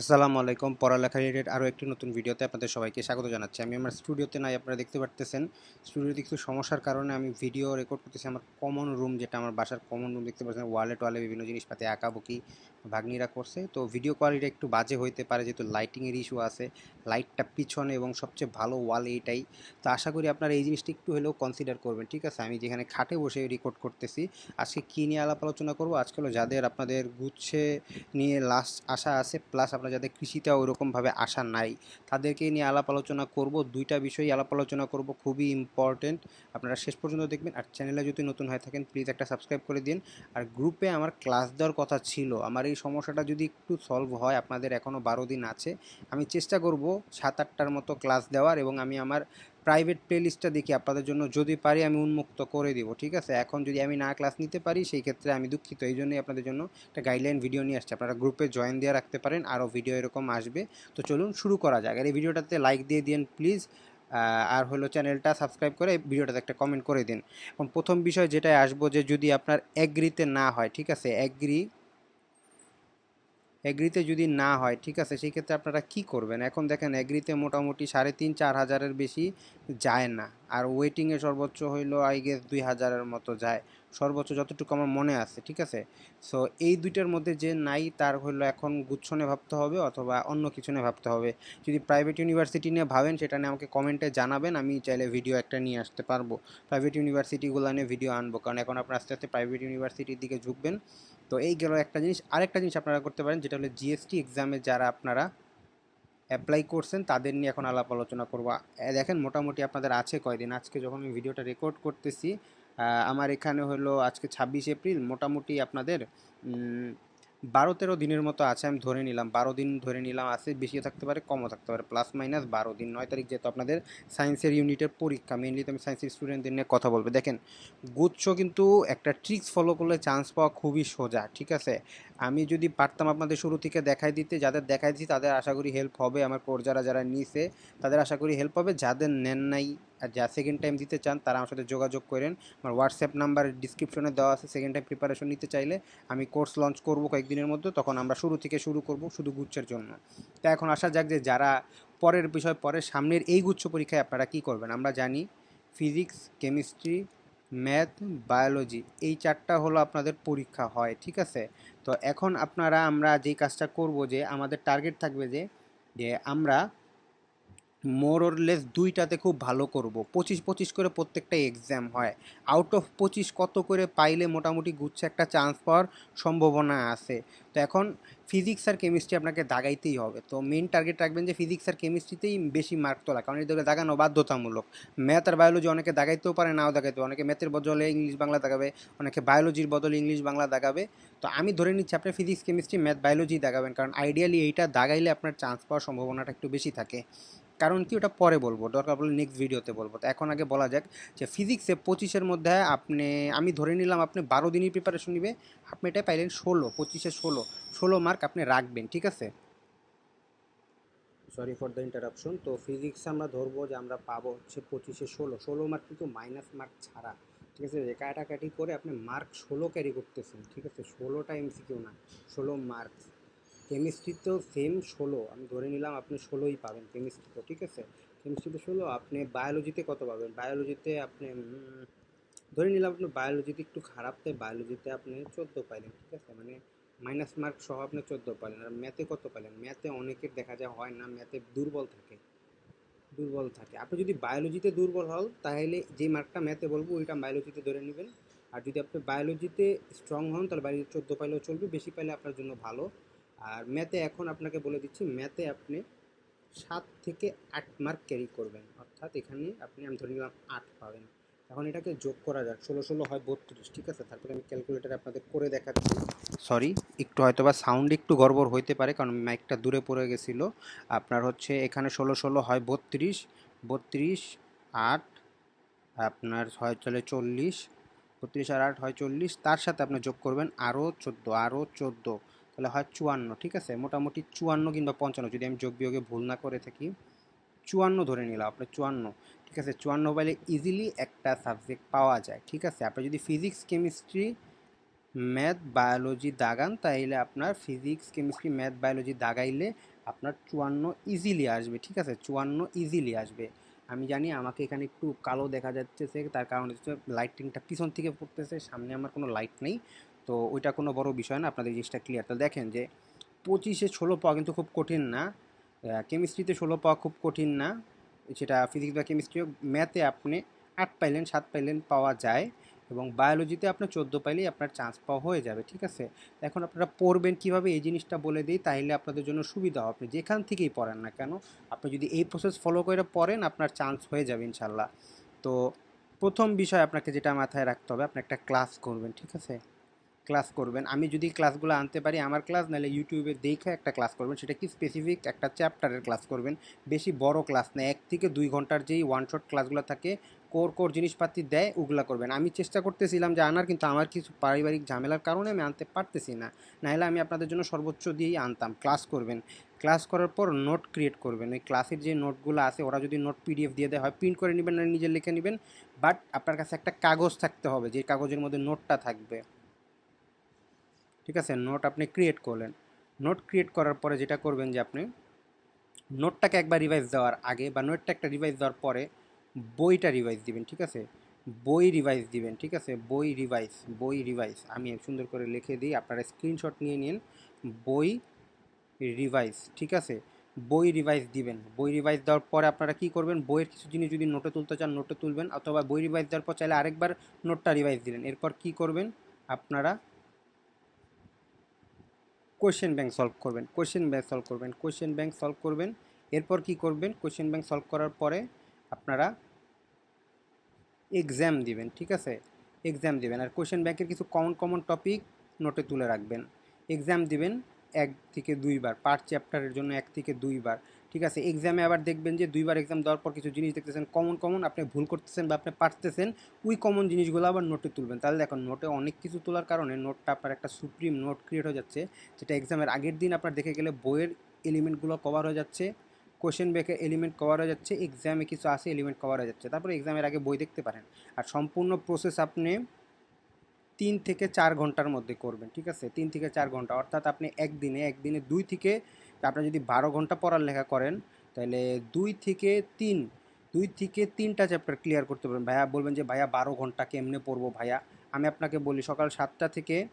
আসসালামু আলাইকুম। পড়ালেখা রিলেটেড আরও একটি নতুন ভিডিওতে আপনাদের সবাইকে স্বাগত জানাচ্ছি। আমি আমার স্টুডিওতে নাই, আপনারা দেখতে পারতেছেন। স্টুডিওতে কিছু সমস্যার কারণে আমি ভিডিও রেকর্ড করতেছি আমার কমন রুম যেটা আমার বাসার কমন রুম দেখতে পাচ্ছেন ওয়ালে টোয়ালে বিভিন্ন জিনিসপাতি আঁকাবুকি ভাগ্নিরা করছে। তো ভিডিও কোয়ালিটি একটু বাজে হইতে পারে, যেহেতু লাইটিংয়ের ইস্যু আছে লাইটটা পিছনে এবং সবচেয়ে ভালো ওয়াল এইটাই। তো আশা করি আপনারা এই জিনিসটা একটু হলেও কনসিডার করবেন, ঠিক আছে? আমি যেখানে খাটে বসে রেকর্ড করতেছি, আজকে কী নিয়ে আলাপ আলোচনা করব? আজকে হলো যাদের আপনাদের গুচ্ছে নিয়ে লাস্ট আশা আছে প্লাস আপনার যাদের কৃষিতে ওরকমভাবে আশা নাই, তাদেরকে নিয়ে আলাপ আলোচনা করব। দুইটা বিষয় আলাপ আলোচনা করব, খুবই ইম্পর্টেন্ট আপনারা শেষ পর্যন্ত দেখবেন। আর চ্যানেলে যদি নতুন হয়ে থাকেন প্লিজ একটা সাবস্ক্রাইব করে দিন। আর গ্রুপে আমার ক্লাস দেওয়ার কথা ছিল, আমার এই সমস্যাটা যদি একটু সলভ হয়, আপনাদের এখনও বারো দিন আছে, আমি চেষ্টা করব সাত আটটার মতো ক্লাস দেওয়ার এবং আমি আমার প্রাইভেট প্লেলিস্টটা দেখি আপনাদের জন্য। যদি পারি আমি উন্মুক্ত করে দিব, ঠিক আছে? এখন যদি আমি না ক্লাস নিতে পারি, সেই ক্ষেত্রে আমি দুঃখিত। এই জন্যই আপনাদের জন্য একটা গাইডলাইন ভিডিও নিয়ে আসছে। আপনারা গ্রুপে জয়েন দিয়ে রাখতে পারেন, আরও ভিডিও এরকম আসবে। তো চলুন শুরু করা যাক। আর এই ভিডিওটাতে লাইক দিয়ে দিন প্লিজ আর হলো চ্যানেলটা সাবস্ক্রাইব করে ভিডিওটাতে একটা কমেন্ট করে দিন। এখন প্রথম বিষয় যেটাই আসব যে যদি আপনার অ্যাগ্রিতে না হয়, ঠিক আছে? অ্যাগ্রি অ্যাগ্রিতে যদি না হয়, ঠিক আছে, সেই ক্ষেত্রে আপনারা কি করবেন? এখন দেখেন অ্যাগ্রিতে মোটামুটি সাড়ে তিন, চার হাজারের বেশি যায় না। আর ওয়েটিংয়ে সর্বোচ্চ হইল আই গেস দুই হাজারের মতো যায়। সর্বোচ্চ যতটুকু আমার মনে আছে, ঠিক আছে? সো এই দুইটার মধ্যে যে নাই, তার হইল এখন গুচ্ছনে ভাবতে হবে অথবা অন্য কিছু নিয়ে ভাবতে হবে। যদি প্রাইভেট ইউনিভার্সিটি নিয়ে ভাবেন, সেটা নিয়ে আমাকে কমেন্টে জানাবেন, আমি চাইলে ভিডিও একটা নিয়ে আসতে পারব। প্রাইভেট ইউনিভার্সিটিগুলো নিয়ে ভিডিও আনব, কারণ এখন আপনার আস্তে আস্তে প্রাইভেট ইউনিভার্সিটির দিকে ঝুঁকবেন। তো এই গেল একটা জিনিস। আরেকটা জিনিস আপনারা করতে পারেন, যেটা হলো জিএসটি এক্সামে যারা আপনারা অ্যাপ্লাই করছেন, তাদের নিয়ে এখন আলাপ আলোচনা করব। দেখেন মোটামুটি আপনাদের আছে কয়দিন? আজকে যখন আমি ভিডিওটা রেকর্ড করতেছি আমার এখানে হলো আজকে ছাব্বিশ এপ্রিল, মোটামুটি আপনাদের বারো তেরো দিনের মতো আছে, আমি ধরে নিলাম। বারো দিন ধরে নিলাম আছে বেশিও থাকতে পারে, কমও থাকতে পারে প্লাস মাইনাস বারো দিন। নয় তারিখ যেহেতু আপনাদের সায়েন্সের ইউনিটের পরীক্ষা মেনলি তো আমি সায়েন্সের স্টুডেন্টদের নিয়ে কথা বলব। দেখেন, গুচ্ছ কিন্তু একটা ট্রিক্স ফলো করলে চান্স পাওয়া খুবই সোজা, ঠিক আছে? আমি যদি পারতাম আপনাদের শুরু থেকে দেখাই দিতে, যাদের দেখাই দিচ্ছি তাদের আশা করি হেল্প হবে। আমার কোর যারা যারা নিছে, তাদের আশা করি হেল্প হবে। যাদের নেন নাই আর যা সেকেন্ড টাইম দিতে চান, তারা আমার সাথে যোগাযোগ করেন। আমার হোয়াটসঅ্যাপ নাম্বার ডিসক্রিপশনে দেওয়া আছে। সেকেন্ড টাইম প্রিপারেশন নিতে চাইলে আমি কোর্স লঞ্চ করব কয়েকদিনের মধ্যে। তখন আমরা শুরু থেকে শুরু করব শুধু গুচ্ছের জন্য। তা এখন আসা যাক যে যারা পরের বিষয়, পরের সামনের এই গুচ্ছ পরীক্ষায় আপনারা কী করবেন? আমরা জানি ফিজিক্স কেমিস্ট্রি ম্যাথ বায়োলজি এই চারটা হলো আপনাদের পরীক্ষা হয়, ঠিক আছে? তো এখন আপনারা আমরা যেই কাজটা করব যে আমাদের টার্গেট থাকবে যে যে আমরা মোর ওর লেস দুইটাতে খুব ভালো করব। পঁচিশ পঁচিশ করে প্রত্যেকটা এক্সাম হয়। আউট অফ পঁচিশ কত করে পাইলে মোটামুটি গুচ্ছে একটা চান্স পাওয়ার সম্ভাবনা আছে। তো এখন ফিজিক্স আর কেমিস্ট্রি আপনাকে দাগাইতেই হবে। তো মেন টার্গেট রাখবেন যে ফিজিক্স আর কেমিস্ট্রিতেই বেশি মার্ক তোলা। কারণ এদের দাগানো বাধ্যতামূলক। ম্যাথ আর বায়োলজি অনেকে দাগাইতেও পারে, নাও দাগাইতে অনেকে ম্যাথের বদলে ইংলিশ বাংলা দাগাবে, অনেকে বায়োলজির বদলে ইংলিশ বাংলা দাগাবে। তো আমি ধরে নিচ্ছি আপনি ফিজিক্স কেমিস্ট্রি ম্যাথ বায়োলজি দাগাবেন। কারণ আইডিয়ালি এইটা দাগাইলে আপনার চান্স পাওয়ার সম্ভাবনাটা একটু বেশি থাকে। কারণ কি ওটা পরে বলব, দরকার পড়লে নেক্সট ভিডিওতে বলব। তো এখন আগে বলা যাক যে ফিজিক্সে পঁচিশের মধ্যে আপনি, আমি ধরে নিলাম আপনি বারো দিনই প্রিপারেশন নিবে, আপনি এটা পাইলেন ষোলো, পঁচিশে ষোলো ষোলো মার্ক আপনি রাখবেন, ঠিক আছে? সরি ফর দ্য ইন্টারাপশন তো ফিজিক্স আমরা ধরবো যে আমরা পাবো হচ্ছে পঁচিশে ষোলো ষোলো মার্ক কিন্তু মাইনাস মার্ক ছাড়া, ঠিক আছে? যে কাটাকাটি করে আপনি মার্ক ষোলো ক্যারি করতেছেন, ঠিক আছে? ষোলোটা এমসিকিউ না, ষোলো মার্কস কেমিস্ট্রিতেও সেম ষোলো, আমি ধরে নিলাম আপনি ষোলোই পাবেন কেমিস্ট্রিতেও ঠিক আছে? কেমিস্ট্রিতে ষোলো, আপনি বায়োলজিতে কত পাবেন? বায়োলজিতে আপনি ধরে নিলাম আপনি বায়োলজিতে একটু খারাপ তাই বায়োলজিতে আপনি চোদ্দ পাইলেন, ঠিক আছে? মানে মাইনাস মার্ক সহ আপনি চোদ্দ পাইলেন। আর ম্যাথে কত পাইলেন? ম্যাথে অনেকের দেখা যায় হয় না ম্যাথে দুর্বল থাকে। দুর্বল থাকে। আপনি যদি বায়োলজিতে দুর্বল হন, তাহলে যে মার্কটা ম্যাথে বলব, ওইটা বায়োলজিতে ধরে নেবেন। আর যদি আপনি বায়োলজিতে স্ট্রং হন, তাহলে বায়োলজি চোদ্দ পাইলেও চলবে, বেশি পাইলে আপনার জন্য ভালো। আর ম্যাথে এখন আপনাকে বলে দিচ্ছি, ম্যাথে আপনি সাত থেকে আট মার্ক ক্যারি করবেন। অর্থাৎ এখানে আপনি, আমি ধরে নিলাম আট পাবেন। এখন এটাকে যোগ করা যাক, ষোলো ষোলো হয় বত্রিশ, ঠিক আছে? তারপরে আমি ক্যালকুলেটারে আপনাদের করে দেখাচ্ছি। সরি একটু হয়তো বা সাউন্ড একটু গড়বড় হইতে পারে, কারণ মাইকটা দূরে পড়ে গেছিল। আপনার হচ্ছে এখানে ষোলো ষোলো হয় বত্রিশ বত্রিশ, আট, আপনার হয় চলে চল্লিশ, বত্রিশ আর আট হয় চল্লিশ, তার সাথে আপনি যোগ করবেন আরও চোদ্দ আরও চোদ্দ। তাহলে হয় চুয়ান্ন, ঠিক আছে? মোটামুটি চুয়ান্ন কিংবা পঞ্চান্ন, যদি আমি যোগ বিয়োগে ভুল না করে থাকি, চুয়ান্ন ধরে নিলাম আপনার চুয়ান্ন, ঠিক আছে? চুয়ান্ন পাইলে ইজিলি একটা সাবজেক্ট পাওয়া যায়, ঠিক আছে? আপনি যদি ফিজিক্স কেমিস্ট্রি ম্যাথ বায়োলজি দাগান, তাইলে আপনার ফিজিক্স কেমিস্ট্রি ম্যাথ বায়োলজি দাগাইলে আপনার চুয়ান্ন ইজিলি আসবে, ঠিক আছে? চুয়ান্ন ইজিলি আসবে। আমি জানি আমাকে এখানে একটু কালো দেখা যাচ্ছে, তার কারণ হচ্ছে লাইটিংটা পিছন থেকে পড়তেছে, সামনে আমার কোনো লাইট নেই। তো ওইটা কোনো বড় বিষয় না, আপনাদের জিনিসটা ক্লিয়ার তো দেখেন যে পঁচিশে ষোলো পাওয়া কিন্তু খুব কঠিন না। কেমিস্ট্রিতে ষোলো পাওয়া খুব কঠিন না। সেটা ফিজিক্স বা কেমিস্ট্রিও ম্যাথে আপনি আট পাইলেন, সাত পাইলেন পাওয়া যায় এবং বায়োলজিতে আপনার চোদ্দ পাইলেই আপনার চান্স পাওয়া হয়ে যাবে, ঠিক আছে? এখন আপনারা পড়বেন কীভাবে এই জিনিসটা বলে দিই তাহলে আপনাদের জন্য সুবিধা হবে। আপনি যেখান থেকেই পড়েন না কেন, আপনি যদি এই প্রসেস ফলো করে পড়েন, আপনার চান্স হয়ে যাবে ইনশাল্লাহ। তো প্রথম বিষয় আপনাকে যেটা মাথায় রাখতে হবে, আপনি একটা ক্লাস করবেন, ঠিক আছে? ক্লাস করবেন। আমি যদি ক্লাসগুলো আনতে পারি আমার ক্লাস, নাহলে ইউটিউবে দেখে একটা ক্লাস করবেন। সেটা কি স্পেসিফিক একটা চ্যাপ্টারের ক্লাস করবেন। বেশি বড় ক্লাস না, এক থেকে দুই ঘণ্টার যেই ওয়ান শট ক্লাসগুলো থাকে কোর কোর জিনিসপাতি দেয়, ওগুলো করবেন। আমি চেষ্টা করতেছিলাম যে আনার, কিন্তু আমার কিছু পারিবারিক ঝামেলার কারণে আমি আনতে পারতেছি না। নাহলে আমি আপনাদের জন্য সর্বোচ্চ দিয়েই আনতাম। ক্লাস করবেন। ক্লাস করার পর নোট ক্রিয়েট করবেন। ওই ক্লাসের যে নোটগুলো আছে, ওরা যদি নোট পিডিএফ দিয়ে দেয়, হয় প্রিন্ট করে নেবেন না, নিজে লিখে নেবেন। বাট আপনার কাছে একটা কাগজ থাকতে হবে, যে কাগজের মধ্যে নোটটা থাকবে। ঠিক আছে? নোট আপনি ক্রিয়েট করলেন। নোট ক্রিয়েট করার পরে যেটা করবেন যে আপনি নোটটাকে একবার রিভাইজ দেওয়ার আগে বা নোটটা একটা রিভাইজ দেওয়ার পরে বইটা রিভাইজ দিবেন, ঠিক আছে? বই রিভাইজ দিবেন, ঠিক আছে? বই রিভাইজ বই রিভাইজ আমি সুন্দর করে লিখে দিই, আপনারা স্ক্রিনশট নিয়ে নিন। বই রিভাইজ ঠিক আছে? বই রিভাইজ দিবেন। বই রিভাইজ দেওয়ার পরে আপনারা কি করবেন? বইয়ের কিছু জিনিস যদি নোটে তুলতে চান নোটে তুলবেন। অথবা বই রিভাইজ দেওয়ার পর চাইলে আরেকবার নোটটা রিভাইজ দিলেন। এরপর কি করবেন? আপনারা কোয়েশ্চেন ব্যাংক সলভ করবেন কোয়েশ্চেন ব্যাংক সলভ করবেন কোয়েশ্চেন ব্যাংক সলভ করবেন, এরপর কি করবেন? কোয়েশ্চেন ব্যাংক সলভ করার পরে আপনারা এক্সাম দিবেন, ঠিক আছে? এক্সাম দিবেন, আর কোয়েশ্চেন ব্যাংকের কিছু কমন কমন টপিক নোটে তুলে রাখবেন। এক্সাম দিবেন এক থেকে দুইবার পার চ্যাপ্টারের জন্য এক থেকে দুইবার। ঠিক আছে এক্সামে আবার দেখবেন যে দুইবার এক্সাম দেওয়ার পর কিছু জিনিস দেখতেছেন কমন কমন আপনি ভুল করতেছেন বা আপনি পারতেছেন, ওই কমন জিনিসগুলো আবার নোটে তুলবেন। তাহলে দেখুন নোটে অনেক কিছু তোলার কারণে নোটটা আপনার একটা সুপ্রিম নোট ক্রিয়েট হয়ে যাচ্ছে, যেটা এক্সামের আগের দিন আপনার দেখে গেলে বইয়ের এলিমেন্টগুলো কভার হয়ে যাচ্ছে কোশ্চেন ব্যাকে এলিমেন্ট কভার হয়ে যাচ্ছে এক্সামে কিছু আছে এলিমেন্ট কভার হয়ে যাচ্ছে। তারপরে এক্সামের আগে বই দেখতে পারেন। আর সম্পূর্ণ প্রসেস আপনি তিন থেকে চার ঘণ্টার মধ্যে করবেন, ঠিক আছে? তিন থেকে চার ঘণ্টা। অর্থাৎ আপনি একদিনে একদিনে দুই থেকে আপনি যদি বারো ঘণ্টা পড়ার লেখা করেন, তাহলে দুই থেকে তিন, দুই থেকে তিনটা চ্যাপ্টার ক্লিয়ার করতে পারবেন। ভাইয়া বলবেন যে, ভাইয়া বারো ঘণ্টা কেমনে পড়ব ভাইয়া? আমি আপনাকে বলি, সকাল সাতটা থেকে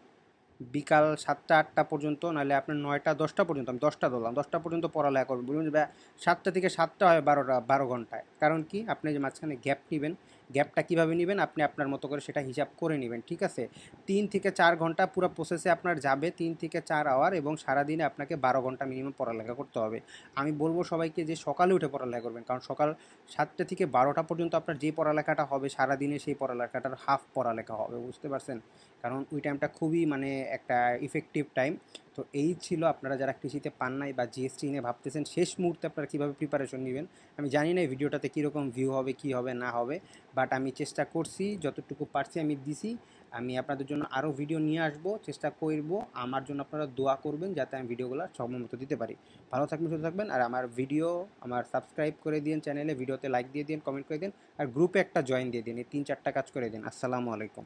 বিকাল সাতটা, আটটা পর্যন্ত, নাহলে আপনার নয়টা, দশটা পর্যন্ত, আমি দশটা ধরলাম, দশটা পর্যন্ত পড়ালেখা করবেন। বলবেন যে, ভাইয়া সাতটা থেকে সাতটা হয় বারোটা, বারো ঘন্টায়। কারণ কি? আপনি যে মাঝখানে গ্যাপ নেবেন গ্যাপটা কীভাবে নেবেন, আপনি আপনার মতো করে সেটা হিসাব করে নেবেন, ঠিক আছে? তিন থেকে চার ঘণ্টা পুরো প্রসেসে আপনার যাবে, তিন থেকে চার আওয়ার এবং সারাদিনে আপনাকে বারো ঘণ্টা মিনিমাম পড়ালেখা করতে হবে। আমি বলব সবাইকে যে সকালে উঠে পড়ালেখা করবেন, কারণ সকাল সাতটা থেকে বারোটা পর্যন্ত আপনার যে পড়ালেখাটা হবে, সারাদিনে সেই পড়ালেখাটার হাফ পড়ালেখা হবে, বুঝতে পারছেন? কারণ ওই টাইমটা খুবই মানে একটা ইফেক্টিভ টাইম তো এই ছিল আপনারা যারা কৃষিতে পান নাই বা জিএসটি নিয়ে ভাবতেছেন, শেষ মুহূর্তে আপনারা কীভাবে প্রিপারেশন নেবেন? আমি জানি না এই ভিডিওটাতে কীরকম ভিউ হবে, কী হবে, না হবে বাট আমি চেষ্টা করছি, যতটুকু পারছি আমি দিছি। আমি আপনাদের জন্য আরও ভিডিও নিয়ে আসব, চেষ্টা করব, আমার জন্য আপনারা দোয়া করবেন যাতে আমি ভিডিওগুলো সময় মতো দিতে পারি। ভালো থাকবেন, সুস্থ থাকবেন, আর আমার ভিডিও আমার সাবস্ক্রাইব করে দিন চ্যানেলে ভিডিওতে লাইক দিয়ে দিন কমেন্ট করে দিন আর গ্রুপে একটা জয়েন দিয়ে দিন, এই তিন চারটা কাজ করে দিন। আসসালামু আলাইকুম।